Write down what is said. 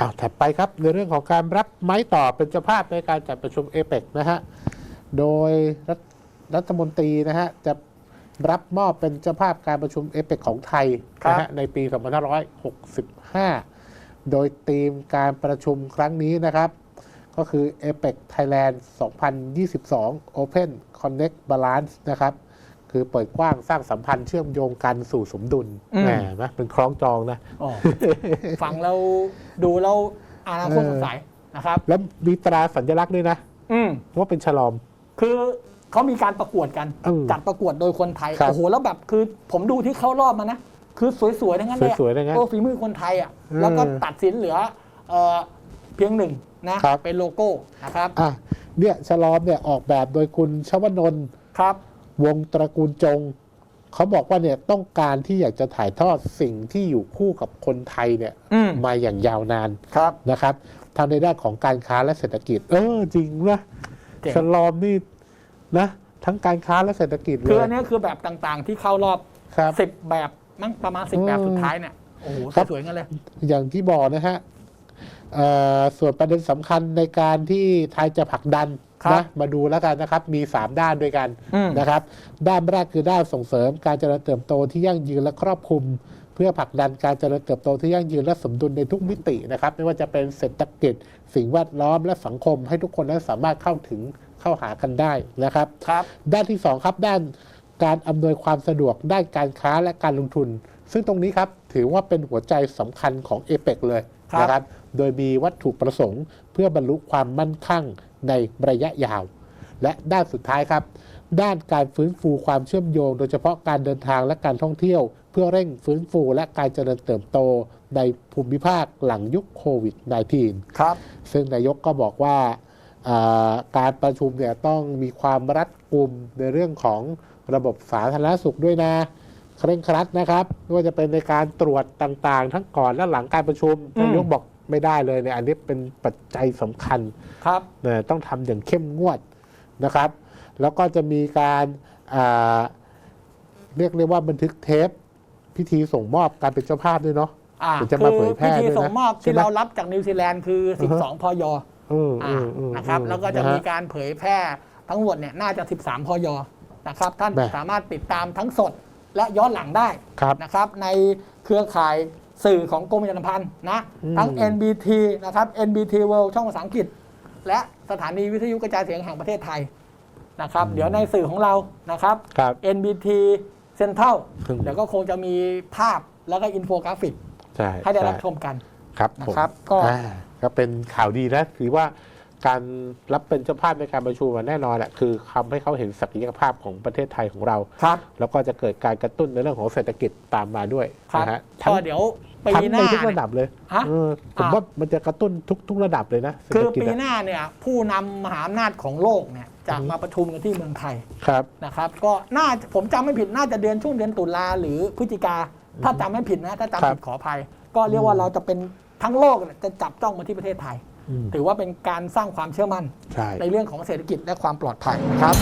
อะถัดไปครับในเรื่องของการรับไม้ต่อเป็นเจ้าภาพในการจัดประชุมเอเปกนะฮะ โดยรัฐรัฐมนตรีนะฮะจะรับมอบเป็นเจ้าภาพการประชุมเอเปกของไทยครับนะฮะในปี 2565 โดยธีมการประชุมครั้งนี้นะครับ ก็คือ APEC Thailand 2022 Open Connect Balance นะครับ คือเปิดกว้างสร้างสัมพันธ์เชื่อมโยงกันสู่สมดุลอืมแหมนะเป็นคล้องจองนะอ๋อฟังเราดูเราอนาคตเออสดใสนะครับ แล้วมีตราสัญลักษณ์ด้วยนะอืมว่าเป็นฉลอม คือเขามีการประกวดกันอืมจัดประกวดโดยคนไทยครับโอ้โหแล้วแบบคือ ผมดูที่เข้ารอบมานะคือสวยๆทั้งนั้นเลยอะสวยๆทั้งนั้นโอ้ฝีมือคนไทยอะอืมแล้วก็ตัดสินเหลือเอ่อเพียงหนึ่งนะครับเป็นโลโก้นะครับอะเนี่ยฉลอมเนี่ยออกแบบโดยคุณชวนนท์ครับ วงตระกูลจง เขาบอกว่าเนี่ยต้องการที่อยากจะถ่ายทอดสิ่งที่อยู่คู่กับคนไทยเนี่ยอืมมาอย่างยาวนานครับ นะครับทั้งในด้านของการค้าและเศรษฐกิจ เออจริงนะเจ๋งฉลอมนี่นะ ทั้งการค้าและเศรษฐกิจเลคือย อันนี้คือแบบต่างๆ ที่เข้ารอบครับ สิบแบบมั้งประมาณสิบอืมแบบสุดท้ายเนี่ยโอ้โหครับสวยๆกันเลย อย่างที่บอกนะฮะเอ่อ ส่วนประเด็นสำคัญในการที่ไทยจะผลักดันครับนะมาดูแล้วกันนะครับ มี 3 ด้านด้วยกันอืมนะครับ ด้านแรกคือด้านส่งเสริมการเจริญเติบโตที่ยั่งยืนและครอบคลุม เพื่อผลักดันการเจริญเติบโตที่ยั่งยืนและสมดุลในทุกมิตินะครับ ไม่ว่าจะเป็นเศรษฐกิจ สิ่งแวดล้อมและสังคม ให้ทุกคนนั้นสามารถเข้าถึงเข้าหากันได้นะครับครับด้านที่ 2 ครับด้านการอำนวยความสะดวกด้านการค้าและการลงทุน ซึ่งตรงนี้ครับถือว่าเป็นหัวใจสำคัญของเอเปกเลยครับ นะครับ โดยมีวัตถุประสงค์ เพื่อบรรลุความมั่นคงในระยะยาว และด้านสุดท้ายครับ ด้านการฟื้นฟูความเชื่อมโยง โดยเฉพาะการเดินทางและการท่องเที่ยว เพื่อเร่งฟื้นฟูและการเจริญเติบโตในภูมิภาคหลังยุคโควิด -19 ครับ ซึ่งนายกก็บอกว่าอ่าการประชุมเนี่ยต้องมีความรัดกุมในเรื่องของระบบสาธารณสุขด้วยนะ เคร่งครัดนะครับไม่ว่าจะเป็นในการตรวจต่างๆ ทั้งก่อนและหลังการประชุมอืมนายกบอกไม่ได้เลยเนี่ยอันนี้เป็นปัจจัยสำคัญครับเนี่ยต้องทำอย่างเข้มงวดนะครับ แล้วก็จะมีการอ่าเรียกเรียกว่าบันทึกเทป พิธีส่งมอบการเป็นเจ้าภาพด้วยเนาะอ่าเดี๋ยวจะมาเผยแพร่คือพิธีด้วยนะส่งมอบใช่ที่ไหมเรารับจากนิวซีแลนด์คืออือฮะ12 พยอืมอ่าอืมอืมนะครับอืแล้วก็จะนฮมีการเผยแพร่ทั้งหมดเนี่ยน่าจะ 13 พยนะครับ ท่านแม่สามารถติดตามทั้งสด และย้อนหลังได้ครับ นะครับ ในเครือข่ายสื่อของกรมประชาสัมพันธ์นะอืมทั้ง NBT นะครับ NBT World ช่องภาษาอังกฤษ และสถานีวิทยุกระจายเสียงแห่งประเทศไทยนะครับ เดี๋ยวในสื่อของเรานะครับ ครับ NBT Central อืมเดี๋ยวก็คงจะมีภาพแล้วก็อินโฟกราฟิก ใช่ให้ได้รับช่ชมกัน ครับผมนะครับก็ อ่าก็เป็นข่าวดีนะถือว่า การรับเป็นเจ้าภาพในการประชุมอะแน่นอนแหละคือทำให้เขาเห็นศักยภาพของประเทศไทยของเรา ครับ แล้วก็จะเกิดการกระตุ้นในเรื่องของเศรษฐกิจตามมาด้วยครับนะฮะทั้งก็เดี๋ยวปีทั้งหในน้าทุกเนี่ระยดับเลยฮะ เออผมอะว่ามันจะกระตุ้นทุกทุกระดับเลยนะเศรษคือฐกิจปีอะหน้าเนี่ยผู้นำมหาอำนาจของโลกเนี่ยจะอือฮึมาประชุมกันที่เมืองไทยครับ นะครับก็น่าผมจำไม่ผิดน่าจะเดือนช่วงเดือนตุลาหรือพฤศจิกาถ้าจำไม่ผิดนะถ้าจำผิดขออภัย ก็เรียกว่าเราจะเป็นทั้งโลกเนี่ยจะจับจ้องมาที่ประเทศไทยอืม ถือว่าเป็นการสร้างความเชื่อมั่นใช่ ในเรื่องของเศรษฐกิจและความปลอดภัยนะครับ